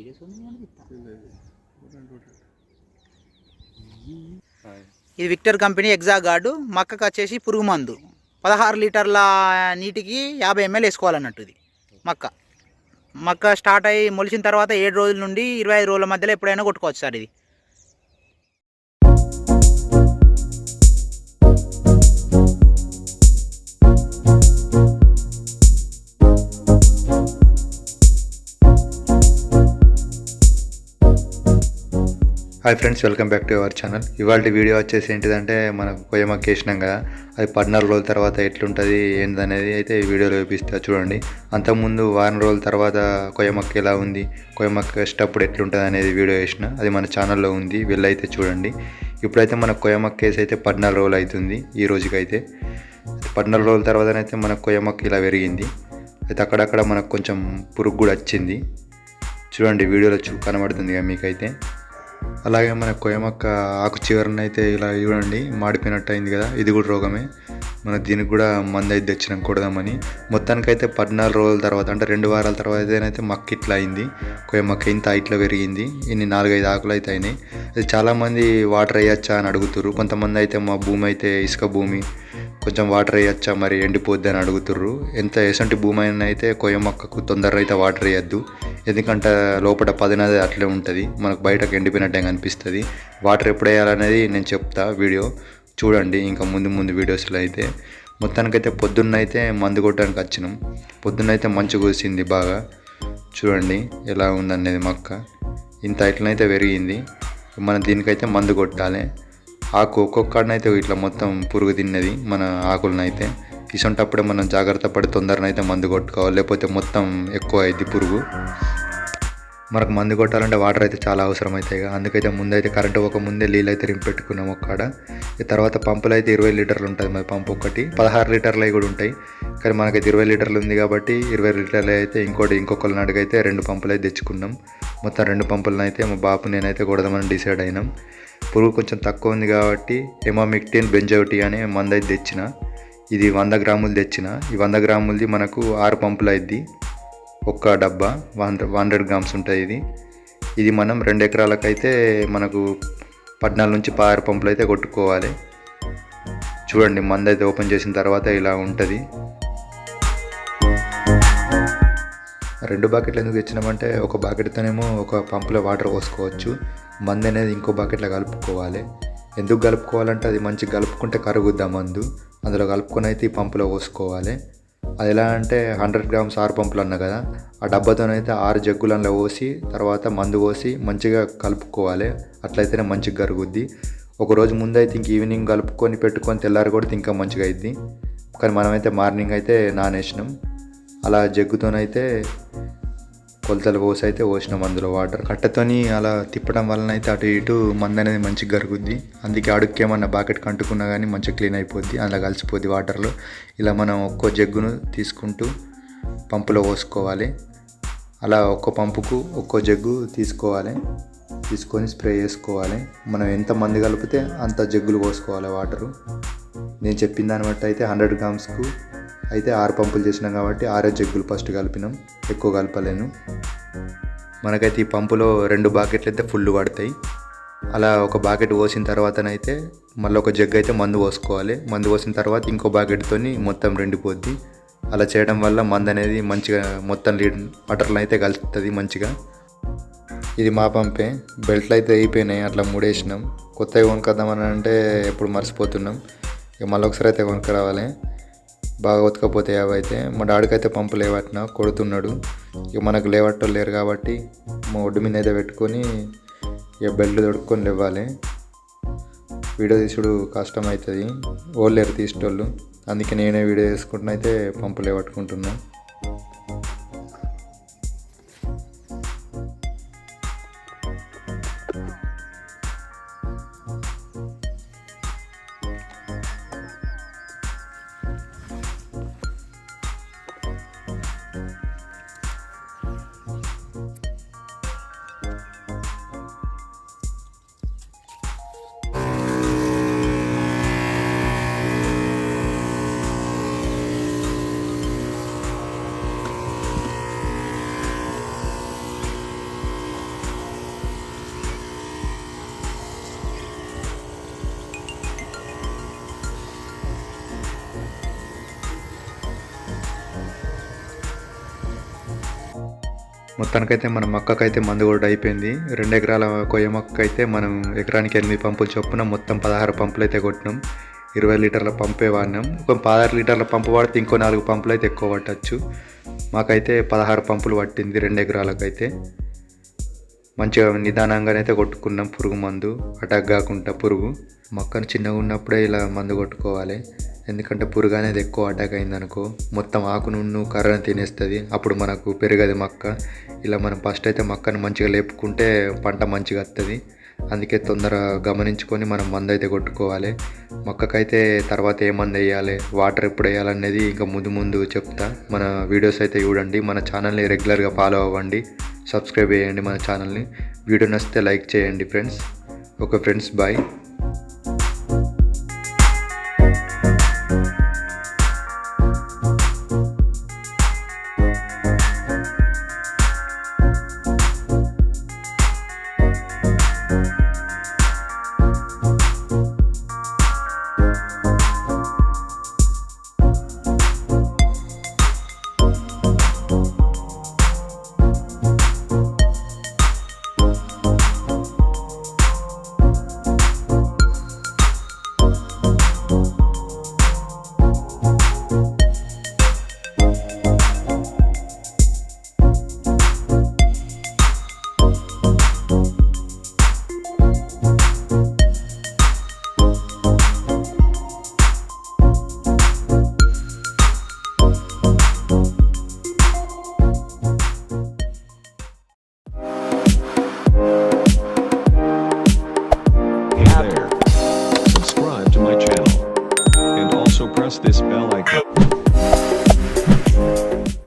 Videos ఇది Victor company ఎగ్జా guard. మక్కకు వచ్చేసి పురుగు మందు. పదహారు లీటర్ల నీటికి యాభై ఎంఎల్ వేసుకోవాలన్నట్టు ఇది మక్క. మక్క స్టార్ట్ అయ్యి మొలిచిన తర్వాత ఏడు రోజుల నుండి ఇరవై ఐదు రోజుల మధ్యలో ఎప్పుడైనా కొట్టుకోవచ్చు సార్ ఇది. Hi friends welcome back to our channel ఇవాళ వీడియో వచ్చేసి ఏంటిదంటే మనకు కొయ్యమక్క వేసినాం కదా అది పద్నాలుగు రోజుల తర్వాత ఎట్లుంటుంది ఏంటనేది అయితే ఈ వీడియోలో చూపిస్తా చూడండి. అంతకుముందు వారం రోజుల తర్వాత కొయ్యమక్క ఎలా ఉంది కొయ్యమక్క వేసేటప్పుడు ఎట్లుంటుంది అనేది వీడియో వేసిన అది మన ఛానల్లో ఉంది వెళ్ళైతే చూడండి. ఇప్పుడైతే మన కొయ్యమక్క కేసు అయితే పద్నాలుగు రోజులు అవుతుంది ఈ రోజుకైతే. పద్నాలుగు రోజుల తర్వాతనైతే మన కొయ్యమక్క ఇలా పెరిగింది. అయితే అక్కడక్కడ మనకు కొంచెం పురుగు కూడా వచ్చింది. చూడండి వీడియోలో చూ కనబడుతుంది కదా మీకైతే. అలాగే మన కొయ్యమక్క ఆకు చివరన అయితే ఇలా చూడండి మాడిపోయినట్టు అయింది కదా ఇది కూడా రోగమే. మన దీనికి కూడా మందు అయితే తెచ్చినాం కొడదామని. మొత్తానికైతే పద్నాలుగు రోజుల తర్వాత అంటే రెండు వారాల తర్వాత అయితే మక్క ఇట్లా అయింది. కొయ్యమక్క ఇంత ఇట్లా పెరిగింది. ఇన్ని నాలుగైదు ఆకులు అయితే అయినాయి. అది చాలామంది వాటర్ వేయచ్చా అని అడుగుతుర్రు. కొంతమంది అయితే మా భూమి అయితే ఇసుక భూమి కొంచెం వాటర్ వేయచ్చా మరి? ఎండిపోద్ది అని అడుగుతుర్రు. ఎంత ఎసంటి భూమి అయినా అయితే కొయ్య మొక్కకు తొందరగా అయితే వాటర్ వేయద్దు. ఎందుకంటే లోపల పదినది అట్లే ఉంటుంది. మనకు బయటకు ఎండిపోయినట్టే కనిపిస్తుంది. వాటర్ ఎప్పుడు వేయాలనేది నేను చెప్తా వీడియో. చూడండి ఇంకా ముందు ముందు వీడియోస్లో అయితే. మొత్తానికైతే పొద్దున్న అయితే మందు కొట్టడానికి వచ్చినాం. పొద్దున్న అయితే మంచు కూసింది బాగా. చూడండి ఎలా ఉందనేది మొక్క ఇంత ఇట్లనైతే పెరిగింది. మనం దీనికైతే మందు కొట్టాలి. ఆకు ఒక్కొక్కడినైతే ఇట్లా మొత్తం పురుగు తిన్నది మన ఆకులనైతే. ఇసొంటప్పుడే మనం జాగ్రత్త పడి తొందరనైతే మందు కొట్టుకోవాలి. లేకపోతే మొత్తం ఎక్కువ అయింది పురుగు. మనకు మందు కొట్టాలంటే వాటర్ అయితే చాలా అవసరం అవుతాయి అందుకైతే ముందైతే కరెంట్ ఒక ముందే నీళ్ళు అయితే రింపు పెట్టుకున్నాం ఒక్కడ ఈ తర్వాత పంపులు అయితే ఇరవై లీటర్లు ఉంటుంది మరి పంపు ఒకటి పదహారు లీటర్లు అవి కూడా ఉంటాయి. కానీ మనకైతే ఇరవై లీటర్లు ఉంది కాబట్టి ఇరవై లీటర్లు అయితే ఇంకోటి ఇంకొకరి నాటికైతే రెండు పంపులు అయితే తెచ్చుకున్నాం. మొత్తం రెండు పంపులను అయితే మా బాపు నేనైతే కొడదామని డిసైడ్ అయినాం. పురుగు కొంచెం తక్కువ ఉంది కాబట్టి ఎమామిక్టిన్ బెంజోటి అనే మందు అయితే తెచ్చిన. ఇది వంద గ్రాములు తెచ్చిన. ఈ వంద గ్రాములది మనకు ఆరు పంపులు అయింది ఒక్క డబ్బా వన్ హండ్రెడ్ గ్రామ్స్ ఉంటుంది ఇది. ఇది మనం రెండు ఎకరాలకైతే మనకు పద్నాలుగు నుంచి పదహారు పంపులు అయితే కొట్టుకోవాలి. చూడండి మందు అయితే ఓపెన్ చేసిన తర్వాత ఇలా ఉంటుంది. రెండు బకెట్లు ఎందుకు తెచ్చినామంటే ఒక బకెట్తోనేమో ఒక పంపులో వాటర్ పోసుకోవచ్చు. మందు అనేది ఇంకో బకెట్లో కలుపుకోవాలి. ఎందుకు కలుపుకోవాలంటే అది మంచిగా కలుపుకుంటే కరుగుద్దా మందు? అందులో కలుపుకొని అయితే ఈ పంపులో పోసుకోవాలి. అది ఎలా అంటే హండ్రెడ్ గ్రామ్స్ ఆరు పంపులు అన్నా కదా? ఆ డబ్బాతోనైతే ఆరు జగ్గులలో పోసి తర్వాత మందు పోసి మంచిగా కలుపుకోవాలి. అట్లయితేనే మంచిగా కరుగుద్ది. ఒక రోజు ముందైతే ఇంక ఈవినింగ్ కలుపుకొని పెట్టుకొని తెల్లారి కూడా ఇంకా మంచిగా అయింది కానీ మనమైతే మార్నింగ్ అయితే నానేసినాం. అలా జగ్గుతోనైతే కొలతలు పోసి అయితే పోసినాం అందులో వాటర్. కట్టెతోని అలా తిప్పడం వలన అయితే అటు ఇటు మందు అనేది మంచిగా కరుగుద్ది అందుకే అడుక్కేమన్నా బాకెట్ కంటుకున్నా కానీ మంచిగా క్లీన్ అయిపోద్ది. అలా కలిసిపోద్ది వాటర్లో. ఇలా మనం ఒక్కో జగ్గును తీసుకుంటూ పంపులో పోసుకోవాలి. అలా ఒక్కో పంపుకు ఒక్కో జగ్గు తీసుకోవాలి. తీసుకొని స్ప్రే చేసుకోవాలి. మనం ఎంత మంది కలిపితే అంత జగ్గులు పోసుకోవాలి వాటరు. నేను చెప్పిన దాన్ని బట్టి అయితే హండ్రెడ్ గ్రామ్స్కు అయితే ఆరు పంపులు చేసినాం కాబట్టి ఆరే జగ్గులు ఫస్ట్ కలిపినాం ఎక్కువ కలపలేను. మనకైతే ఈ పంపులో రెండు బాకెట్లు అయితే ఫుల్ పడతాయి. అలా ఒక బాకెట్ పోసిన తర్వాతనైతే మళ్ళీ ఒక జగ్గు అయితే మందు పోసుకోవాలి. మందు పోసిన తర్వాత ఇంకో బాకెట్తోని మొత్తం రెండిపోద్ది. అలా చేయడం వల్ల మందు అనేది మంచిగా మొత్తం లీడ్ వాటర్లో అయితే కలుస్తుంది మంచిగా. ఇది మా పంపే. బెల్ట్లు అయితే అయిపోయినాయి అట్లా మూడేసినాం. కొత్తవి కొనుక్కొద్దామని అంటే ఎప్పుడు మర్చిపోతున్నాం. ఇక మళ్ళీ ఒకసారి అయితే కొనుక్కరావాలి బాగా ఉతకపోతే అవైతే మా డాడీకి అయితే పంపు లేవట్టిన కొడుతున్నాడు. ఇక మనకు లేవట్టో లేరు కాబట్టి మా ఒడ్డు మీద అయితే పెట్టుకొని ఇక బెల్ట్ దొడుక్కొని లేవాలి. వీడియో తీసుడు కష్టం అవుతుంది. వాళ్ళు లేరు తీసేటోళ్ళు. అందుకే నేనే వీడియో తీసుకుంటున్నా అయితే పంపులే పట్టుకుంటున్నాను మొత్తానికైతే మన మక్కకైతే మందు కూడా అయిపోయింది. రెండు ఎకరాల కొయ్య మొక్క అయితే మనం ఎకరానికి ఎనిమిది పంపులు చొప్పున మొత్తం పదహారు పంపులు అయితే కొట్టినాం. ఇరవై లీటర్ల పంపే వాడినాం. ఒక పదహారు లీటర్ల పంపు వాడితే ఇంకో నాలుగు పంపులు అయితే ఎక్కువ పట్టచ్చు. మాకైతే పదహారు పంపులు పట్టింది రెండు ఎకరాలకైతే. మంచిగా నిదానంగానైతే కొట్టుకున్నాం పురుగు మందు. అటాక్ కాకుండా పురుగు. మొక్కను చిన్నగా ఉన్నప్పుడే ఇలా మందు కొట్టుకోవాలి. ఎందుకంటే పురుగు అనేది ఎక్కువ అటాక్ అయింది అనుకో మొత్తం ఆకు కర్రను తినేస్తుంది. అప్పుడు మనకు పెరగదు మొక్క. ఇలా మనం ఫస్ట్ అయితే మొక్కను మంచిగా లేపుకుంటే పంట మంచిగా వస్తుంది అందుకే తొందర గమనించుకొని మనం మందు అయితే కొట్టుకోవాలి. మొక్కకైతే తర్వాత ఏ మందు వేయాలి వాటర్ ఎప్పుడు వేయాలనేది ఇంకా ముందు ముందు చెప్తా. మన వీడియోస్ అయితే చూడండి. మన ఛానల్ని రెగ్యులర్గా ఫాలో అవ్వండి. సబ్స్క్రైబ్ చేయండి మన ఛానల్ని వీడియో నచ్చితే లైక్ చేయండి ఫ్రెండ్స్ ఓకే ఫ్రెండ్స్ బాయ్